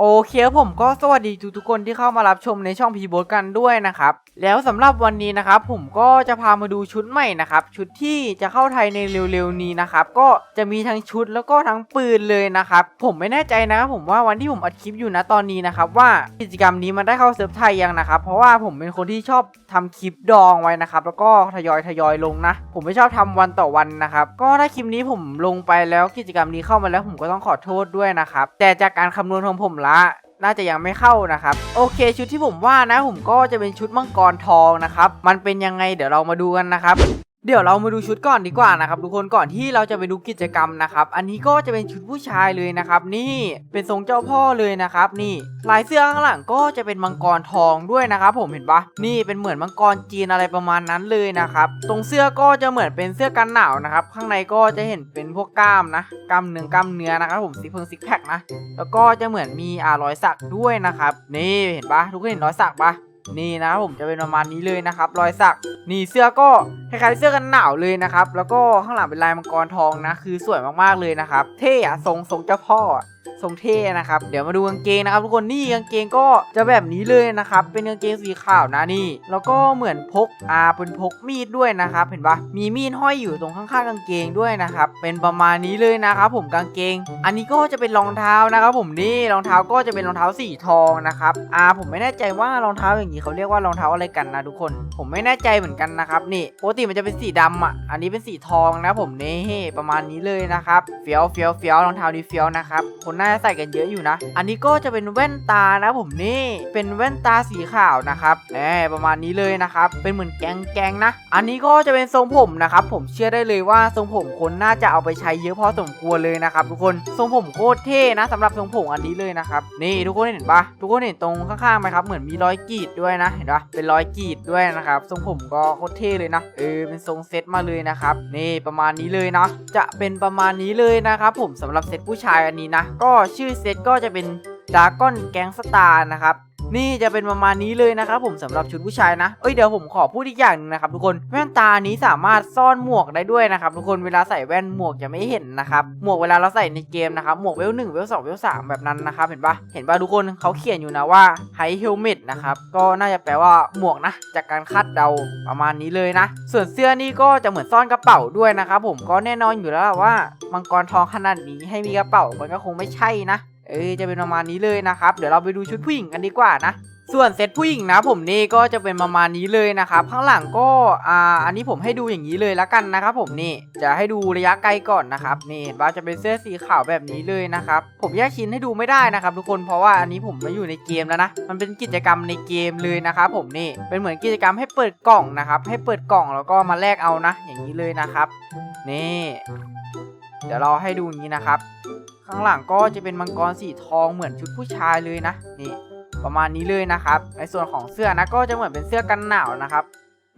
โอเคผมก็สวัสดีทุกๆคนที่เข้ามารับชมในช่องพีโบกันด้วยนะครับ แล้วสำหรับวันนี้นะครับผมก็จะพามาดูชุดใหม่นะครับ ชุดที่จะเข้าไทยในเร็วๆนี้นะครับ ก็จะมีทั้งชุดแล้วก็ทั้งปืนเลยนะครับ ผมไม่แน่ใจนะครับผมว่าวันที่ผมอัดคลิปอยู่นะตอนนี้นะครับว่ากิจกรรมนี้มันได้เข้าเซิร์ฟไทยยังนะครับ เพราะว่าผมเป็นคนที่ชอบทำคลิปดองไว้นะครับ แล้วก็ทยอยทยอยลงนะ ผมไม่ชอบทำวันต่อวันนะครับ ก็ถ้าคลิปนี้ผมลงไปแล้วกิจกรรมนี้เข้ามาแล้วผมก็ต้องขอโทษด้วยนะครับแต่จากการคำนวณของผมละน่าจะยังไม่เข้านะครับ โอเค ชุดที่ผมว่านะผมก็จะเป็นชุดมังกรทองนะครับ มันเป็นยังไงเดี๋ยวเรามาดูกันนะครับ เดี๋ยวเรามาดูชุดก่อนดีกว่านะครับทุกคนก่อนที่เราจะไปดูกิจกรรมนะครับ อันนี้ก็จะเป็นชุดผู้ชายเลยนะครับ นี่เป็นทรงเจ้าพ่อเลยนะครับนี่ลายเสื้อข้างหลังก็จะเป็นมังกรทองด้วยนะครับ ผมเห็นปะนี่เป็นเหมือนมังกรจีนอะไรประมาณนั้นเลยนะครับตรงเสื้อก็จะเหมือนเป็นเสื้อกันหนาวนะครับ ข้างในก็จะเห็นเป็นพวกกล้ามนะกล้ามเนื้อกล้ามเนื้อนะครับผมซิกเพิงซิกแพคนะแล้วก็จะเหมือนมีอารอยสักด้วยนะครับนี่เห็นปะทุกคนเห็นรอยสักปะ นี่นะผมจะเป็นประมาณนี้เลยนะครับ รอยสักนี่เสื้อก็คล้ายๆเสื้อกันหนาวเลยนะครับ แล้วก็ข้างหลังเป็นลายมังกรทองนะ คือสวยมากๆเลยนะครับ เท่อะทรงทรงเจ้าพ่อ ทรงเท่นะครับเดี๋ยวมาดูกางเกงนะครับทุกคนนี่กางเกงก็จะแบบนี้เลยนะครับเป็นกางเกงสีขาวนะนี่ แล้วก็เหมือนพกอ่าเป็นพกมีดด้วยนะครับเห็นปะมีมีดห้อยอยู่ตรงข้างๆกางเกงด้วยนะครับเป็นประมาณนี้เลยนะครับผมกางเกง อันนี้ก็จะเป็นรองเท้านะครับผมนี่รองเท้าก็จะเป็นรองเท้าสีทองนะครับอ่าผมไม่แน่ใจว่ารองเท้าอย่างนี้เขาเรียกว่ารองเท้าอะไรกันนะทุกคน ผมไม่แน่ใจเหมือนกันนะครับนี่ปกติมันจะเป็นสีดำอะอันนี้เป็นสีทองนะผมนี่ประมาณนี้เลยนะครับเฟี้ยวเฟี้ยวเฟี้ยวรองเท้านี้เฟี้ยวนะครับคนน่าใส่กันเยอะอยู่นะ อันนี้ก็จะเป็นแว่นตานะผมนี่เป็นแว่นตาสีขาวนะครับแหมประมาณนี้เลยนะครับ เป็นเหมือนแกงแกงนะ อันนี้ก็จะเป็นทรงผมนะครับ ผมเชื่อได้เลยว่าทรงผมคนน่าจะเอาไปใช้เยอะพอสมควรเลยนะครับ ทุกคนทรงผมโคตรเท่นะสำหรับทรงผมอันนี้เลยนะครับนี่ทุกคนเห็นปะทุกคนเห็นตรงข้างๆไหมครับเหมือนมีรอยกรีดด้วยนะเห็นปะเป็นรอยกรีดด้วยนะครับทรงผมก็โคตรเท่เลยนะเออเป็นทรงเซตมาเลยนะครับนี่ประมาณนี้เลยเนาะจะเป็นประมาณนี้เลยนะครับผมสำหรับเซตผู้ชายอันนี้นะก็ชื่อเซตก็จะเป็นดาร์กอนแก๊งสตาร์นะครับ นี่จะเป็นประมาณนี้เลยนะครับผมสำหรับชุดผู้ชายนะเอ้ยเดี๋ยวผมขอพูดอีกอย่างหนึงนะครับทุกคนแว่นตานี้สามารถซ่อนหมวกได้ด้วยนะครับทุกคนเวลาใส่แว่นหมวกจะไม่เห็นนะครับหมวกเวลาเราใส่ในเกมนะครับหมวกเวลหนึ่งเวลสองเวลสามแบบนั้นนะครับเห็นปะเห็นปะทุกคนเขาเขียนอยู่นะว่าไฮเฮลเมตนะครับก็น่าจะแปลว่าหมวกนะ จากการคาดเดาประมาณนี้เลยนะ ส่วนเสื้อนี่ก็จะเหมือนซ่อนกระเป๋าด้วยนะครับผมก็แน่นอนอยู่แล้วว่ามังกรทองขนาดนี้ให้มีกระเป๋ามันก็คงไม่ใช่นะ เอ้ยจะเป็นประมาณนี้เลยนะครับ เดี๋ยวเราไปดูชุดผู้หญิงกันดีกว่านะส่วนเซตผู้หญิงนะผมนี่ก็จะเป็นประมาณนี้เลยนะครับข้างหลังก็อ่าอันนี้ผมให้ดูอย่างนี้เลยละกันนะครับ ผมนี่จะให้ดูระยะไกลก่อนนะครับนี่เห็นว่าจะเป็นเสื้อสีขาวแบบนี้เลยนะครับผมแยกชิ้นให้ดูไม่ได้นะครับ ทุกคนเพราะว่าอันนี้ผมมาอยู่ในเกมแล้วนะมันเป็นกิจกรรมในเกมเลยนะครับผมนี่เป็นเหมือนกิจกรรมให้เปิดกล่องนะครับให้เปิดกล่องแล้วก็มาแลกเอานะ อย่างนี้เลยนะครับนี่เดี๋ยวเราให้ดูอย่างนี้นะครับ ข้างหลังก็จะเป็นมังกรสีทองเหมือนชุดผู้ชายเลยนะนี่ประมาณนี้เลยนะครับ ในส่วนของเสื้อนะก็จะเหมือนเป็นเสื้อกันหนาวนะครับ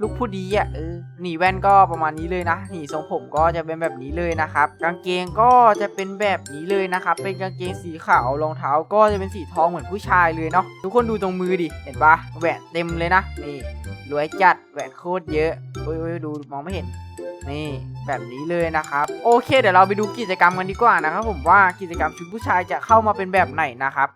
ลูกผู้ดีอะเออหนีแว่นก็ประมาณนี้เลยนะหนีทรงผมก็จะเป็นแบบนี้เลยนะครับ กางเกงก็จะเป็นแบบนี้เลยนะครับ เป็นกางเกงสีขาวรองเท้าก็จะเป็นสีทองเหมือนผู้ชายเลยเนาะทุกคนดูตรงมือดิเห็นปะแหวนเต็มเลยนะนี่ รวยจัดแหวนโคตรเยอะโอ้ยโอ้ยดูมองไม่เห็น นี่แบบนี้เลยนะครับ โอเค เดี๋ยวเราไปดูกิจกรรมกันดีกว่านะครับ ผมว่ากิจกรรมชุดผู้ชายจะเข้ามาเป็นแบบไหนนะครับ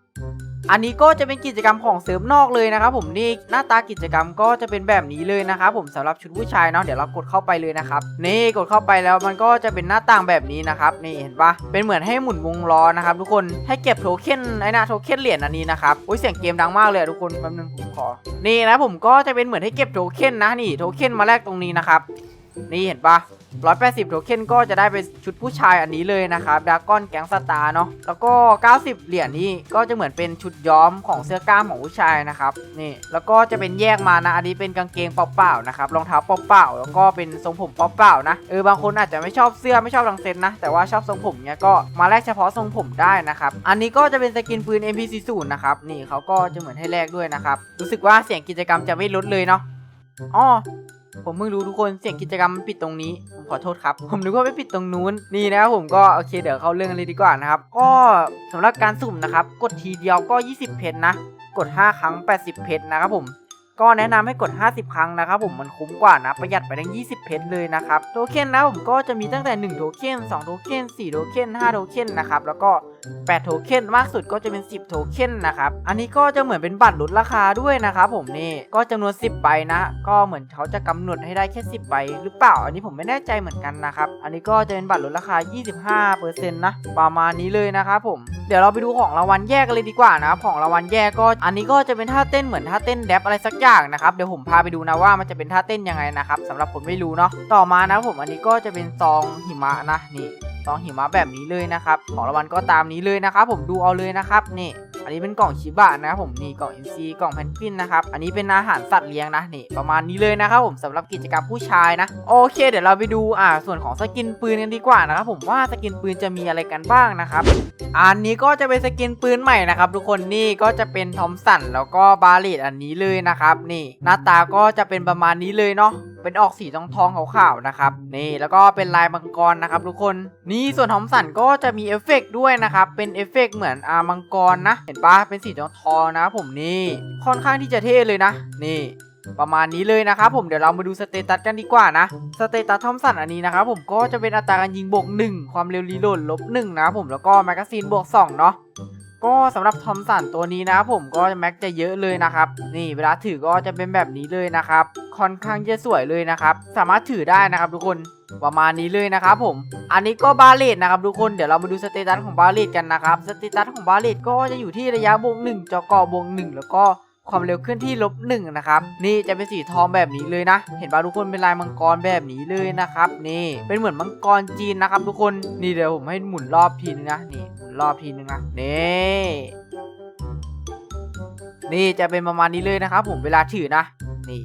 อันนี้ก็จะเป็นกิจกรรมของเสริมนอกเลยนะครับผมนี่หน้าตากิจกรรมก็จะเป็นแบบนี้เลยนะครับผมสำหรับชุดผู้ชายเนาะเดี๋ยวเรากดเข้าไปเลยนะครับนี่กดเข้าไปแล้วมันก็จะเป็นหน้าต่างแบบนี้นะครับนี่เห็นปะเป็นเหมือนให้หมุนวงล้อนะครับทุกคนให้เก็บโทเค็นไอ้น้าโทเค็นเหรียญอันนี้นะครับโอ้ยเสียงเกมดังมากเลยทุกคนแป๊บนึงผมขอนี่นะผมก็จะเป็นเหมือนให้เก็บโทเค็นนะนี่โทเค็นมาแลกตรงนี้นะครับ นี่เห็นปะ180โทเค็นก็จะได้เป็นชุดผู้ชายอันนี้เลยนะครับดากอนแก๊งสตาร์เนาะแล้วก็ 90 เหรียญนี่ก็จะเหมือนเป็นชุดย้อมของเสื้อกล้ามของผู้ชายนะครับนี่แล้วก็จะเป็นแยกมานะอันนี้เป็นกางเกงเปล่าๆนะครับรองเท้าเปล่าๆแล้วก็เป็นทรงผมเปล่าๆนะเออบางคนอาจจะไม่ชอบเสื้อไม่ชอบรังเซนนะแต่ว่าชอบทรงผมเนี้ยก็มาแลกเฉพาะทรงผมได้นะครับอันนี้ก็จะเป็นสกินปืน MP40 นะครับนี่เขาก็จะเหมือนให้แลกด้วยนะครับรู้สึกว่าเสียงกิจกรรมจะไม่ลดเลยเนาะอ๋อ ผมเพิ่งรู้ทุกคนเสียงกิจกรรมมันปิดตรงนี้ ผมขอโทษครับ ผมนึกว่าไม่ปิดตรงนู้น นี่นะครับผมก็โอเคเดี๋ยวเข้าเรื่องเลยดีกว่านะครับ ก็สำหรับการสุ่มนะครับ กดทีเดียวก็ 20 เพชรนะ กด 5 ครั้ง 80 เพชรนะครับผม ก็แนะนำให้กด 50 ครั้งนะครับผมมันคุ้มกว่านะ ประหยัดไปทั้ง 20 เพชรเลยนะครับโทเค็นนะผมก็จะมีตั้งแต่ 1 โทเค็น2 โทเค็น4 โทเค็น5 โทเค็นนะครับแล้วก็ 8 โทเค็นมากสุดก็จะเป็น 10 โทเค็นนะครับอันนี้ก็จะเหมือนเป็นบัตรลดราคาด้วยนะครับผมนี่ก็จำนวน 10 ใบนะ ก็เหมือนเขาจะกำหนดให้ได้แค่ 10 ใบหรือเปล่า อันนี้ผมไม่แน่ใจเหมือนกันนะครับอันนี้ก็จะเป็นบัตรลดราคา 25%นะประมาณนี้เลยนะครับผมเดี๋ยวเราไปดูของรางวัลแยกกันเลยดีกว่านะครับของรางวัลแยกก็ อันนี้ก็จะเป็นท่าเต้นเหมือนท่าเต้นแดบอะไรสักอย่างนะครับเดี๋ยวผมพาไปดูนะว่ามันจะเป็นท่าเต้นยังไงนะครับสำหรับคนไม่รู้เนาะต่อมานะผมอันนี้ก็จะเป็นซองหิมะนะนี่ซองหิมะแบบนี้เลยนะครับของรางวัลก็ตามนี้เลยนะครับผมดูเอาเลยนะครับนี่ อันนี้เป็นกล่องชิบะนะครับผมนี่กล่องอินซีกล่องแพนกวินนะครับอันนี้เป็นอาหารสัตว์เลี้ยงนะนี่ประมาณนี้เลยนะครับผมสำหรับกิจกรรมผู้ชายนะโอเค เดี๋ยวเราไปดูอ่าส่วนของสกินปืนกันดีกว่านะครับผมว่าสกินปืนจะมีอะไรกันบ้างนะครับอันนี้ก็จะเป็นสกินปืนใหม่นะครับทุกคนนี่ก็จะเป็นทอมสันแล้วก็บาเลตอันนี้เลยนะครับนี่หน้าตาก็จะเป็นประมาณนี้เลยเนาะเป็นออกสีทองทองขาวๆนะครับนี่แล้วก็เป็นลายมังกรนะครับทุกคนนี่ส่วนทอมสันก็จะมีเอฟเฟกต์ด้วยนะครับเป็นเอฟเฟกต์เหมือนอามังกรนะเห็นปะเป็นสีทองทองนะผมนี่ค่อนข้างที่จะเท่เลยนะ นี่ ประมาณนี้เลยนะครับผมเดี๋ยวเรามาดูสเตตัสกันดีกว่านะสเตตัสทอมสันอันนี้นะครับผมก็จะเป็นอัตราการยิงบวก1 ความเร็วรีโหลดลบ1นะครับผมแล้วก็แมกกาซีนบวก2เนาะ ก็สำหรับทอมสันตัวนี้นะผมก็แม็กจะเยอะเลยนะครับ นี่เวลาถือก็จะเป็นแบบนี้เลยนะครับ ค่อนข้างจะสวยเลยนะครับ สามารถถือได้นะครับทุกคนประมาณนี้เลยนะครับผม อันนี้ก็บาเลตนะครับทุกคน เดี๋ยวเรามาดูสเตตัสของบาเลตกันนะครับ สเตตัสของบาเลตก็จะอยู่ที่ระยะบวก1จอกบวก1แล้วก็ความเร็วเคลื่อนที่ลบหนึ่งนะครับ นี่จะเป็นสีทองแบบนี้เลยนะ เห็นป่ะทุกคนเป็นลายมังกรแบบนี้เลยนะครับ นี่เป็นเหมือนมังกรจีนนะครับ ทุกคน นี่เดี๋ยวผมให้หมุนรอบทีนึงนะ นี่ รอบทีนึงนะนี่นี่จะเป็นประมาณนี้เลยนะครับ ผมเวลาถือนะ นี่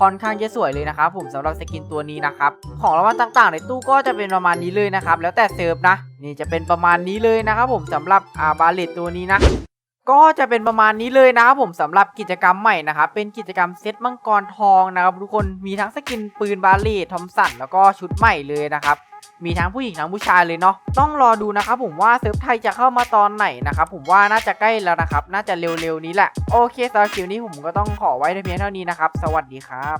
ค่อนข้างจะสวยเลยนะครับ ผมสำหรับสกินตัวนี้นะครับ ของรางวัลต่างๆ ในตู้ก็จะเป็นประมาณนี้เลยนะครับ แล้วแต่เซิร์ฟนะ นี่จะเป็นประมาณนี้เลยนะครับ ผมสำหรับอาบาเลตตัวนี้นะก็จะเป็นประมาณนี้เลยนะครับผมสำหรับกิจกรรมใหม่นะครับเป็นกิจกรรมเซตมังกรทองนะครับทุกคนมีทั้งสกินปืนบาเล่ทอมสันแล้วก็ชุดใหม่เลยนะครับ มีทั้งผู้หญิงทั้งผู้ชายเลยเนาะต้องรอดูนะครับผมว่าเซิร์ฟไทยจะเข้ามาตอนไหนนะครับผมว่าน่าจะใกล้แล้วนะครับ น่าจะเร็วๆนี้แหละ โอเคสำหรับคลิปนี้ผมก็ต้องขอไว้เพียงเท่านี้นะครับ สวัสดีครับ